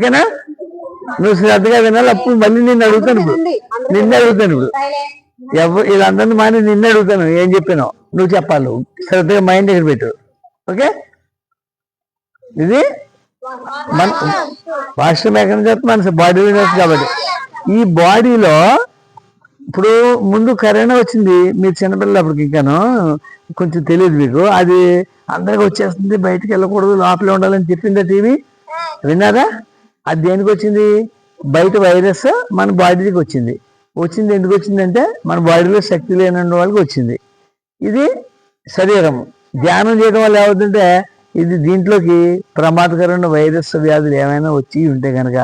ఓకేనా? నువ్వు శ్రద్ధగా వినాలి అప్పుడు మళ్ళీ నిన్ను అడుగుతాను ఇప్పుడు. నిన్ను అడుగుతాను ఇప్పుడు. ఎవ వీళ్ళందరినీ మాని నిన్ను అడుగుతాను ఏం చెప్పాను. నువ్వు చెప్పాలి శ్రద్ధగా మైండ్ దగ్గర పెట్టు. ఓకే? ఇది? మన వాష్రూమ్ ఎక్కడ వస్తుంది? మన బాడీ నుంచి కాబట్టి. ఈ బాడీలో ఇప్పుడు ముందు కరోనా వచ్చింది మీరు చిన్నపిల్లలు అప్పటికి ఇంకాను కొంచెం తెలియదు మీకు. అది అందరికి వచ్చేస్తుంది బయటికి వెళ్ళకూడదు లోపలే ఉండాలని చెప్పిందా టీవీ? విన్నారా? అది దేనికి వచ్చింది? బయట వైరస్ మన బాడీకి వచ్చింది. వచ్చింది ఎందుకు వచ్చిందంటే మన బాడీలో శక్తి లేని వాళ్ళకి వచ్చింది. ఇది శరీరం. ధ్యానం చేయడం వల్ల ఏమవుతుంటే ఇది దీంట్లోకి ప్రమాదకరమైన వైరస్ వ్యాధులు ఏమైనా వచ్చి ఉంటే కనుక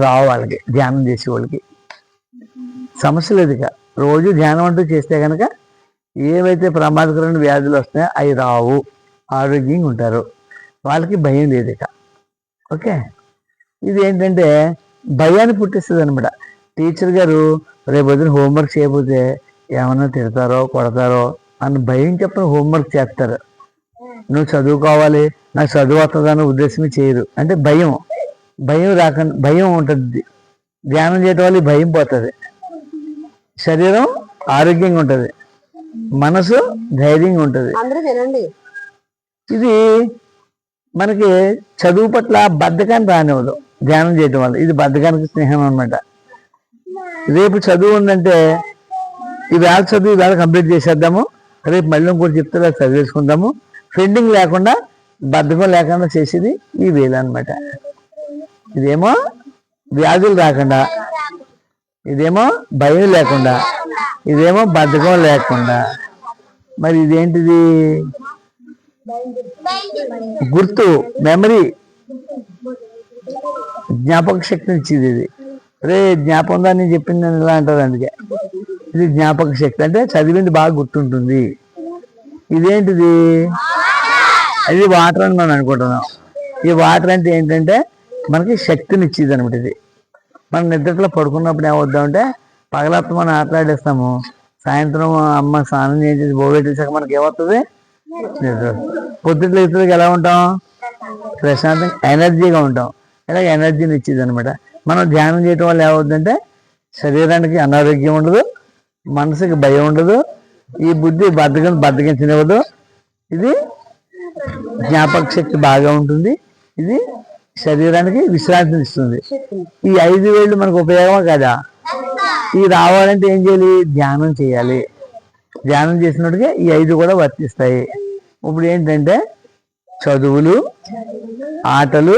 రావు వాళ్ళకి ధ్యానం చేసే వాళ్ళకి. సమస్య లేదు ఇక. రోజు ధ్యానం అంటూ చేస్తే కనుక ఏవైతే ప్రమాదకరమైన వ్యాధులు వస్తాయో అవి రావు. ఆరోగ్యంగా ఉంటారు. వాళ్ళకి భయం లేదు ఇక. ఓకే? ఇది ఏంటంటే భయాన్ని పుట్టిస్తుంది అనమాట టీచర్ గారు రేపు పొద్దున హోంవర్క్ చేయకపోతే ఏమన్నా తిడతారో కొడతారో అని భయం చెప్పిన హోంవర్క్ చేస్తారు. నువ్వు చదువుకోవాలి నాకు చదువు వస్తుందన్న ఉద్దేశమే చేయరు. అంటే భయం. భయం రాకుండా భయం ఉంటుంది. ధ్యానం చేయటం వల్ల భయం పోతుంది. శరీరం ఆరోగ్యంగా ఉంటుంది. మనసు ధైర్యంగా ఉంటుంది. ఇది మనకి చదువు పట్ల బద్ధకాన్ని రానివ్వదు. ధ్యానం చేయటం వల్ల. ఇది బద్ధకానికి స్నేహం అనమాట రేపు చదువు ఉందంటే ఈ వేళ చదువు ఈ కంప్లీట్ చేసేద్దాము. రేపు మళ్ళీ ఇంకోటి చెప్తే అది చదివేసుకుందాము. ఫెండింగ్ లేకుండా బద్ధకం లేకుండా చేసేది ఈ వేలు అనమాట ఇదేమో వ్యాధులు రాకుండా ఇదేమో భయం లేకుండా ఇదేమో బద్ధకం లేకుండా. మరి ఇదేంటిది? గుర్తు మెమరీ. జ్ఞాపక శక్తిని ఇచ్చేది ఇది. అరే జ్ఞాపకం దాన్ని చెప్పింది అని ఇలా అంటారు అందుకే? ఇది జ్ఞాపక శక్తి అంటే చదివింది బాగా గుర్తుంటుంది. ఇదేంటిది? అది వాటర్ అని మనం అనుకుంటున్నాం. ఈ వాటర్ అంటే ఏంటంటే మనకి శక్తిని ఇచ్చేది అనమాట ఇది. మనం నిద్రలో పడుకున్నప్పుడు ఏమవుద్దామంటే పగలత్తు మనం ఆటలాడేస్తాము. సాయంత్రం అమ్మ స్నానం చేసేసి బోబెట్టేసాక మనకి ఏమవుతుంది? నిద్ర పొద్దుట్లో ఇతరులకు ఎలా ఉంటాం? ప్రశాంతంగా ఎనర్జీగా ఉంటాం. ఇలాగ ఎనర్జీని ఇచ్చేది అనమాట మనం ధ్యానం చేయటం వల్ల ఏమవుతుందంటే శరీరానికి అనారోగ్యం ఉండదు మనసుకి భయం ఉండదు ఈ బుద్ధి బద్దకం బద్దకించనివ్వదు ఇది జ్ఞాపక శక్తి బాగా ఉంటుంది. ఇది శరీరానికి విశ్రాంతిని ఇస్తుంది. ఈ ఐదు వేళ్ళు మనకు ఉపయోగమా కదా? ఈ రావాలంటే ఏం చేయాలి? ధ్యానం చేయాలి. ధ్యానం చేసినట్టుగా ఈ ఐదు కూడా వర్తిస్తాయి. ఇప్పుడు ఏంటంటే చదువులు ఆటలు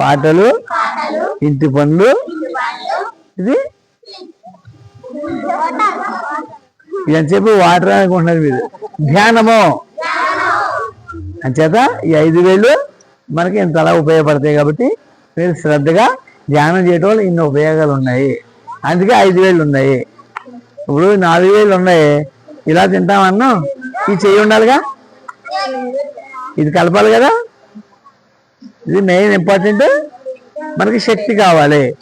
పాటలు ఇంటి పనులు. ఇది ఎంతసేపు వాటర్ అనుకుంటున్నారు మీరు? ధ్యానము. అంచేత ఈ ఐదు వేలు మనకి ఇంతలా ఉపయోగపడతాయి కాబట్టి మీరు శ్రద్ధగా ధ్యానం చేయటం వల్ల ఇన్ని ఉపయోగాలు ఉన్నాయి. అందుకే ఐదు వేలు ఉన్నాయి. ఇప్పుడు నాలుగు వేలు ఉన్నాయి. ఇలా తింటామన్నా ఈ చెయ్యి ఉండాలిగా? ఇది కలపాలి కదా? ఇది మెయిన్ ఇంపార్టెంట్ మనకి శక్తి కావాలి.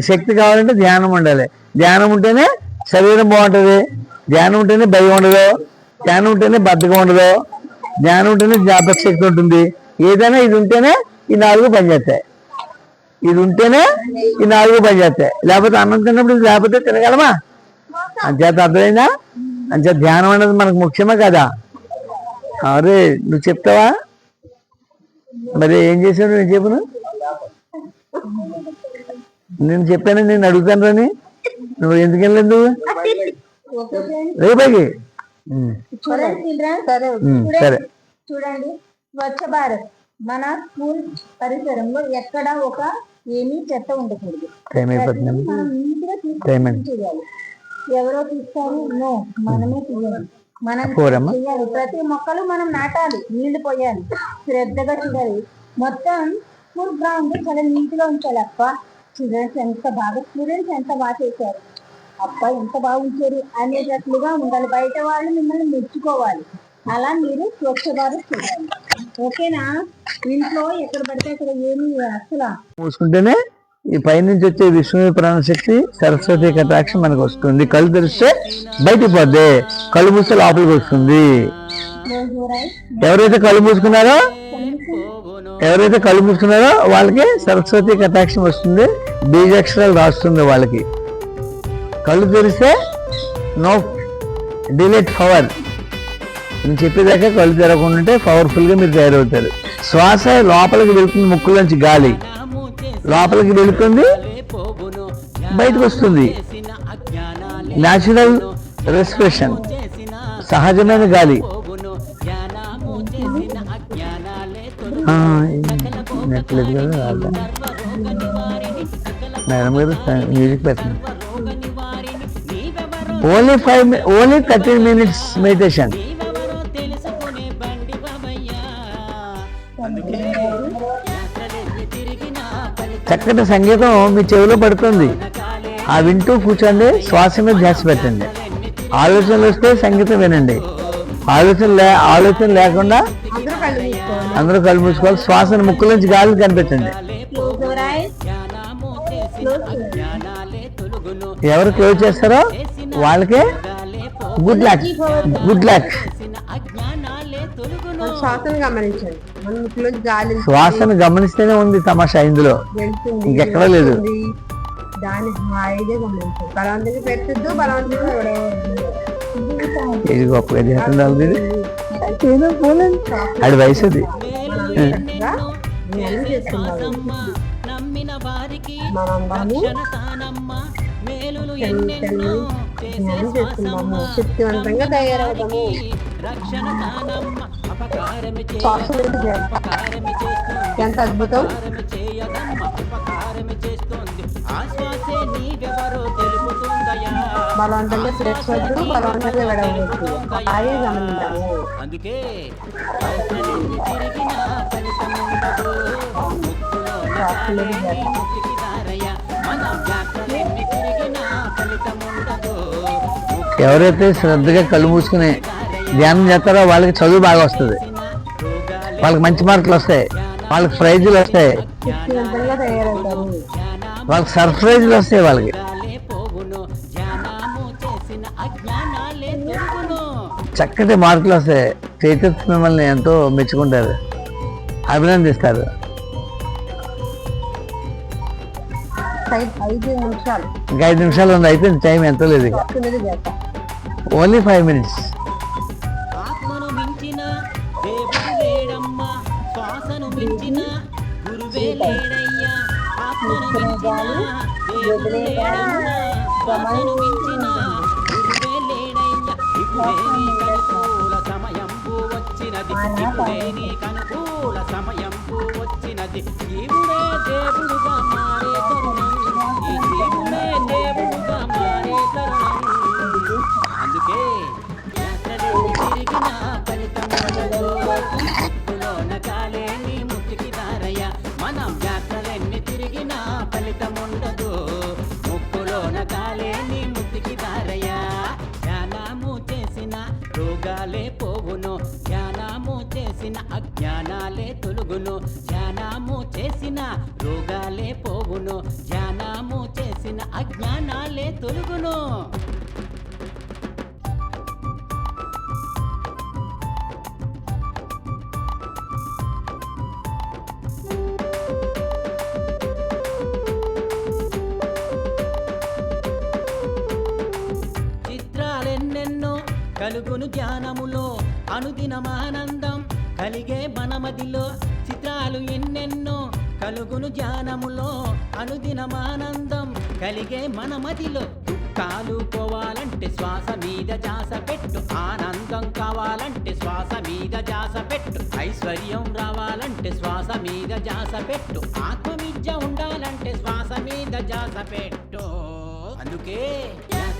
శక్తి కావాలంటే ధ్యానం ఉండాలి. ధ్యానం ఉంటేనే శరీరం బాగుంటుంది. ధ్యానం ఉంటేనే భయం ఉండదు. ధ్యానం ఉంటేనే బద్ధకం ఉండదు. ధ్యానం ఉంటేనే జ్ఞాపక శక్తి ఉంటుంది. ఏదైనా ఇది ఉంటేనే ఈ నాలుగు పనిచేస్తాయి. ఇది ఉంటేనే ఈ నాలుగు పనిచేస్తాయి. లేకపోతే అన్నం తిన్నప్పుడు లేకపోతే తినగలమా? అంచేత అర్థమైందా? అంచేత ధ్యానం అనేది మనకు ముఖ్యమే కదా. అరే నువ్వు చెప్తావా? మరి ఏం చేసావు నేను చెప్పును? నేను చెప్పాను నేను అడుగుతాను రాని. నువ్వు ఎందుకు వెళ్ళలేదు children. సరే చూడండి స్వచ్ఛ భారత్ మన స్కూల్ పరిసరంలో ఎక్కడ ఒక ఏమీ చెత్త ఉండకూడదు. టైం ఎవరో తీస్తారు? నో మనమే చేయాలి మనం చేయాలి ప్రతి మొక్కలు మనం నాటాలి. నీళ్ళు పోయాలి. శ్రద్ధగా చూడాలి. మొత్తం స్కూల్ గ్రౌండ్ చాలా నీట్గా ఉంచాలి అప్ప. స్టూడెంట్స్ ఎంత బాగా స్టూడెంట్స్ ఎంత బాగా చేశారు. అప్ప ఎంత బాగా ఉంచారు. అనేటట్లుగా ఉండాలి. బయట వాళ్ళు మిమ్మల్ని మెచ్చుకోవాలి. అలా మీరు స్వచ్ఛ భారత్ చేయాలి ఓకేనా? ఇంట్లో ఎక్కడ పడితే అక్కడ ఏమి అసలు. మూసుకుంటేనే ఈ పైనుంచి వచ్చే విష్ణు ప్రాణశక్తి సరస్వతి కటాక్షం మనకు వస్తుంది. కళ్ళు తెరిస్తే బయటికి పోద్ది కళ్ళు మూస్తే లోపలికి వస్తుంది. ఎవరైతే కళ్ళు మూసుకున్నారో ఎవరైతే కళ్ళు మూసుకున్నారో వాళ్ళకి సరస్వతి కటాక్షం వస్తుంది. బీజాక్షరాలు రాస్తుంది వాళ్ళకి. కళ్ళు తెరిస్తే నో డిలేట్ పవర్. నేను చెప్పేదాకా కళ్ళు తెరకుండా ఉంటే పవర్ఫుల్గా మీరు తయారవుతారు. శ్వాస లోపలికి వెళ్తుంది ముక్కులోంచి గాలి. లోపలికి వెళుతుంది. బయటకు వస్తుంది. న్యాచురల్ రెస్పిరేషన్ సహజమైన గాలి. నెట్లేదు లేదు కదా రాదా. మేడం గారు మ్యూజిక్ పెట్టండి only five only thirteen minutes meditation చక్కటి సంగీతం మీ చెవిలో పడుతుంది. ఆ వింటూ కూర్చోండి శ్వాస మీద ధ్యాస పెట్టండి. ఆలోచనలు వస్తే సంగీతం వినండి. ఆలోచన లే ఆలోచన లేకుండా అందరూ కళ్ళు మూసుకోవాలి. శ్వాసను ముక్కు నుంచి గాలి కనిపెట్టండి. ఎవరు క్లోజ్ చేస్తారో వాళ్ళకే గుడ్ లక్. Good luck. శ్వాసను గమనించండి. శ్వాసను గమనిస్తేనే ఉంది తమాషా ఇందులో. ఇంకెక్కడా లేదు. దాన్ని హాయిగా పెట్టద్దు. ఇది గొప్పగా ఇది. ఏదో పోలేదు. అది వయసు అది. శక్తివంతంగా తయారవుతాము ఎంత అద్భుతం. బలవంతంగా పెట్టవద్దు బలవంతంగా అందుకే తిరిగినా ఫలితముండదు. ముక్కు ఎవరైతే శ్రద్ధగా కళ్ళు మూసుకుని ధ్యానం చేస్తారో వాళ్ళకి చదువు బాగా వస్తుంది. వాళ్ళకి మంచి మార్కులు వస్తాయి. వాళ్ళకి ప్రైజులు వస్తాయి. వాళ్ళకి సర్ప్రైజులు వస్తాయి వాళ్ళకి. చక్కటి మార్కులు వస్తాయి. టీచర్స్ మిమ్మల్ని ఎంతో మెచ్చుకుంటారు. అభినందిస్తారు. ఐదు ఐదు నిమిషాలు ఇంకా ఐదు నిమిషాలు ఉంది. అయిపోయింది టైం. ఎంతో లేదు. Only five minutes. దేవుడు లేడమ్మా శ్వాసను మించిన గురువే లేడయ్యా. ఆత్మను మించిన దేవుడు లేడమ్మా శ్వాసను మించిన గురువే లేడయ్యా. ఇప్పుడే కనుకూల సమయం సమయంపు వచ్చినది. ఇప్పుడే నీకు అనుకూల సమయంపు వచ్చినది. జీవుడే దేవుడుగా మారే రోగాలే పోవును. ధ్యానము చేసిన అజ్ఞానాలే తొలుగును. ధ్యానము చేసిన రోగాలే పోవును. ధ్యానము చేసిన అజ్ఞానాలే తొలుగును. కలుగును ధ్యానములో అనుదినమానందం. కలిగే మనమదిలో చిత్రాలు ఎన్నెన్నో కలుగును జ్ఞానములో అనుదినమానందం. కలిగే మనమదిలో దుఃఖాలు పోవాలంటే శ్వాస మీద జాస పెట్టు. ఆనందం కావాలంటే శ్వాస మీద జాస పెట్టు. ఐశ్వర్యం రావాలంటే శ్వాస మీద జాస పెట్టు. ఆత్మవిద్య ఉండాలంటే శ్వాస మీద జాస పెట్టు. అందుకే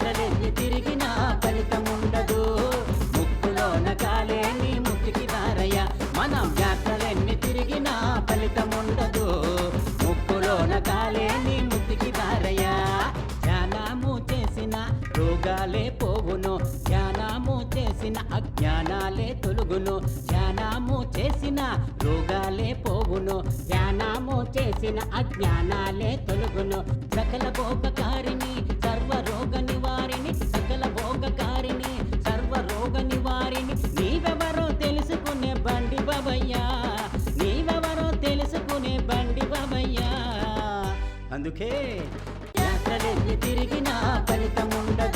యాత్రలెన్ని తిరిగినా ఫలితముండదు. ముక్కులోన కాలేని ముక్తికి దారయ్య. మనం యాత్రలెన్ని తిరిగినా ఫలితముండదు. ముక్కులోన కాలేని ముక్తికి దారయ్య. ధ్యానము చేసిన రోగాలే పోవును. ధ్యానము చేసిన అజ్ఞానాలే తొలుగును. ధ్యానము చేసిన రోగాలే పోవును. ధ్యానము చేసిన అజ్ఞానాలే తొలుగును. సకల భోగకారిణి సర్వ అందుకే యాత్రలెన్ని తిరిగినా ఫలితం ఉండదు.